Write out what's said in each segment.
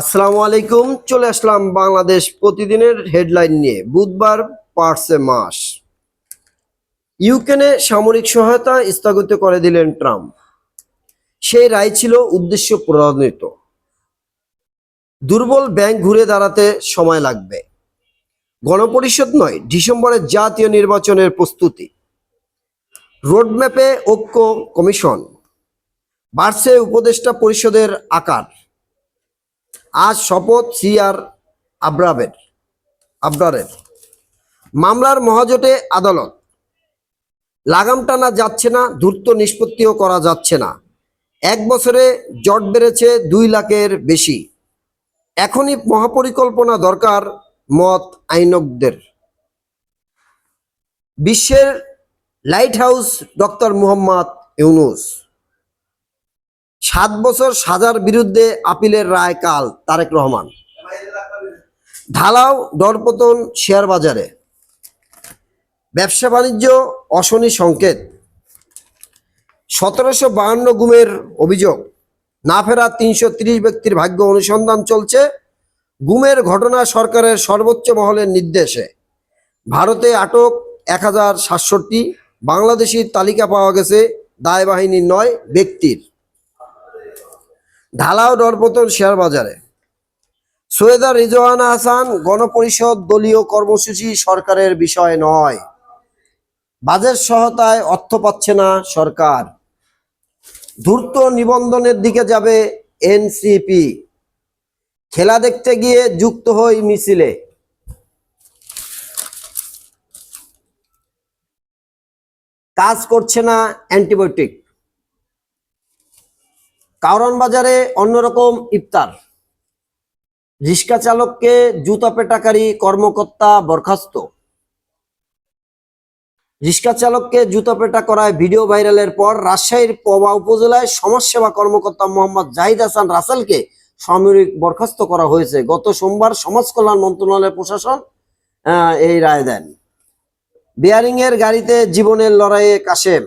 আসসালামু আলাইকুম, চলে আসলাম বাংলাদেশ প্রতিদিনের হেডলাইন নিয়ে। বুধবার, পার্সে মাস। ইউক্রেনে সামরিক সহায়তা স্থগিত করে দিলেন ট্রাম্প। সেই রায় ছিল উদ্দেশ্য প্রণীত দুর্বল ব্যাংক ঘুরে দাঁড়াতে সময় লাগবে। গণপরিষদ নয় ডিসেম্বরের জাতীয় নির্বাচনের প্রস্তুতি। রোডম্যাপে ঐক্য কমিশন। বাড়ছে উপদেষ্টা পরিষদের আকার। আজ শপথ সিআর আব্রাবের আবরারের মামলার মহাজোটে আদালত। লাগাম টানা যাচ্ছে না, দ্রুত নিষ্পত্তিও করা যাচ্ছে না। এক বছরে জট বেড়েছে দুই লাখের বেশি। এখনই মহাপরিকল্পনা দরকার মত আইনকদের বিশ্বের light house doctor Muhammad Yunus. সাত বছর সাজার বিরুদ্ধে আপিলের রায় কাল, তারেক রহমান। ঢালাও দরপতন শেয়ার বাজারে। ব্যবসা বাণিজ্য অশনি সংকেত। সতেরোশো বাহান্ন গুমের অভিযোগ, না ফেরা তিনশো ব্যক্তির ভাগ্য অনুসন্ধান চলছে। গুমের ঘটনা সরকারের সর্বোচ্চ মহলের নির্দেশে। ভারতে আটক এক হাজার সাতষট্টি বাংলাদেশির তালিকা পাওয়া গেছে দায় বাহিনীর নয় ব্যক্তির। ঢালাও দরপতন শেয়ার বাজারে। সৈয়দা রিজওয়ানা হাসান গণপরিষদ দলীয় কর্মসূচি সরকারের বিষয় নয়। বাজেট সহায়তায় অর্থ পাচ্ছে না সরকার। দ্রুত নিবন্ধনের দিকে যাবে এনসিপি। খেলা দেখতে গিয়ে যুক্ত হই মিছিলে। কাজ করছে না অ্যান্টিবায়োটিক। কারণ বাজারে অন্যরকম ইফতার। রিক্সা চালককে জুতা পেটাকারী কর্মকর্তা বরখাস্ত। রিক্সা চালককে জুতা পেটা করায় ভিডিও ভাইরালের পর রাজশাহীর পবা উপজেলায় সমাজসেবা কর্মকর্তা মোহাম্মদ জাহিদ হাসান রাসেলকে সামরিক বরখাস্ত করা হয়েছে। গত সোমবার সমাজ কল্যাণ মন্ত্রণালয়ের প্রশাসন এই রায় দেন। বিয়ারিং এর গাড়িতে জীবনের লড়াইয়ে কাশেম।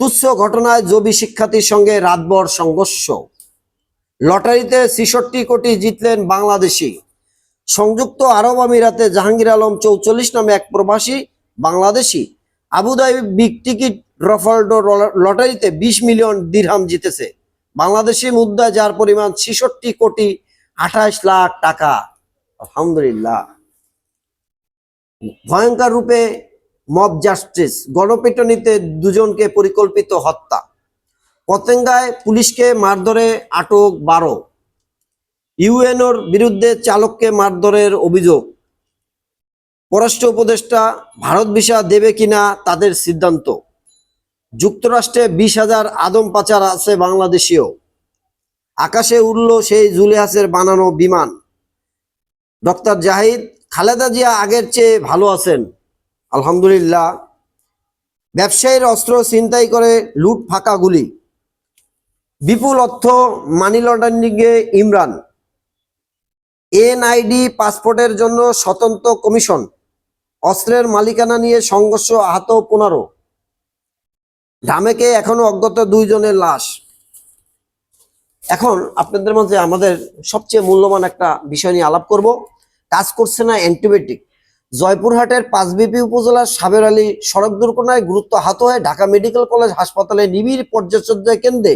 তুচ্ছ ঘটনায় জবি শিক্ষার্থীর সঙ্গে রাতভর সংঘর্ষ। লটারিতে ছেষট্টি কোটি জিতলেন বাংলাদেশি। সংযুক্ত আরব আমিরাতে জাহাঙ্গীর আলম চৌচল্লিশ নামে এক প্রবাসী Bangladeshi. Abu Dhabi big ticket রফাল্ডো লটারিতে বিশ মিলিয়ন দিরহাম জিতেছে। বাংলাদেশি মুদ্রা যার পরিমাণ ছেষট্টি কোটি আঠাশ লাখ টাকা। আলহামদুলিল্লাহ। ভয়ঙ্কর রূপে মব জাস্টিস, গণপিটনিতে দুজনকে পরিকল্পিত হত্যা। পতেঙ্গায় পুলিশকে মারধরে আটক বারো। ইউএনওর বিরুদ্ধে চালককে মারধরের অভিযোগ। পররাষ্ট্র উপদেষ্টা ভারত ভিসা দেবে কিনা তাদের সিদ্ধান্ত। যুক্তরাষ্ট্রে বিশ হাজার আদম পাচার আছে বাংলাদেশীয় আকাশে উড়ল সেই জুলেহাসের বানানো বিমান। ডক্টর জাহিদ, খালেদা জিয়া আগের চেয়ে ভালো আছেন। আলহামদুলিল্লাহ, ব্যবসায়ীর অস্ত্র ছিনতাই করে লুট ফাঁকা গুলি। বিপুল অর্থ মানি লন্ডারিংয়ে ইমরান। এনআইডি পাসপোর্টের জন্য স্বতন্ত্র কমিশন। অস্ত্রের মালিকানা নিয়ে সংঘর্ষ আহত পনেরো। ঢামেকে এখনও অজ্ঞাত দুইজনের লাশ। এখন আপনাদের মাঝে আমাদের সবচেয়ে মূল্যবান একটা বিষয় নিয়ে আলাপ করব। কাজ করছে না অ্যান্টিবায়োটিক। জয়পুরহাটের পাঁচবিপি উপজেলার সাবের আলী সড়ক দুর্ঘটনায় গুরুত্ব আহত হয়ে ঢাকা মেডিকেল কলেজ হাসপাতালে নিবিড় পর্যালোচনা কেন্দ্রে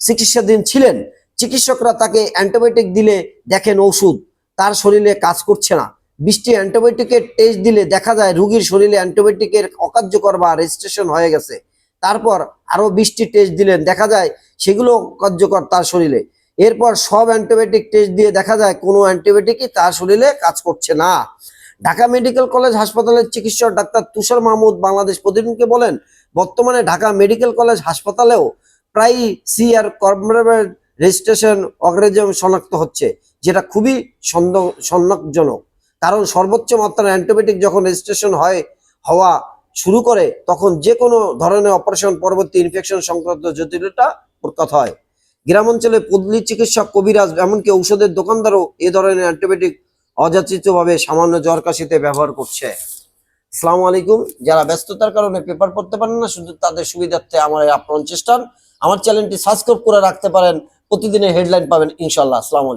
চিকিৎসাধীন ছিলেন। চিকিৎসকরা তাকে অ্যান্টিবায়োটিক দিলে দেখেন ওষুধ। তার শরীরে কাজ করছে না। বৃষ্টি অ্যান্টিবায়োটিকের টেস্ট দিলে দেখা যায় রুগীর শরীরে অ্যান্টিবায়োটিকের অকার্যকর বা রেজিস্ট্রেশন হয়ে গেছে। তারপর আরও বৃষ্টি টেস্ট দিলেন। দেখা যায় সেগুলো কার্যকর তার শরীরে। এরপর সব অ্যান্টিবায়োটিক টেস্ট দিয়ে দেখা যায় কোনো অ্যান্টিবায়োটিকই তার শরীরে কাজ করছে না। ঢাকা মেডিকেল কলেজ হাসপাতালের চিকিৎসক ডাক্তার তুষার মাহমুদ বাংলাদেশ প্রতিদিনকে বলেন, বর্তমানে ঢাকা মেডিকেল কলেজ হাসপাতালেও প্রায় সিআর কর্পোরেট রেজিস্ট্রেশন অগ্রেজম শনাক্ত হচ্ছে, যেটা খুবই সন্দেহ, সন্দেহজনক। কারণ সর্বোচ্চ মাত্রার অ্যান্টিবায়োটিক যখন রেজিস্ট্রেশন হয়, হওয়া শুরু করে, তখন যে কোনো ধরনের অপারেশন পরবর্তী ইনফেকশন সংক্রান্ত জটিলতা প্রকাশ হয়। গ্রাম অঞ্চলে পল্লী চিকিৎসক কবিরাজ, এমনকি ঔষধের দোকানদারও এ ধরনের অ্যান্টিবায়োটিক অযাচিতভাবে সামান্য জ্বর কাশিতে ব্যবহার করছে। আসসালামু আলাইকুম। যারা ব্যস্ততার কারণে পেপার পড়তে পারেন না, শুধু তাদের সুবিধার্থে আমার এই আপ্রাণ চেষ্টান আমার চ্যানেলটি সাবস্ক্রাইব করে রাখতে পারেন। প্রতিদিনের হেডলাইন পাবেন ইনশাল্লাহ আসসালামু আলাইকুম।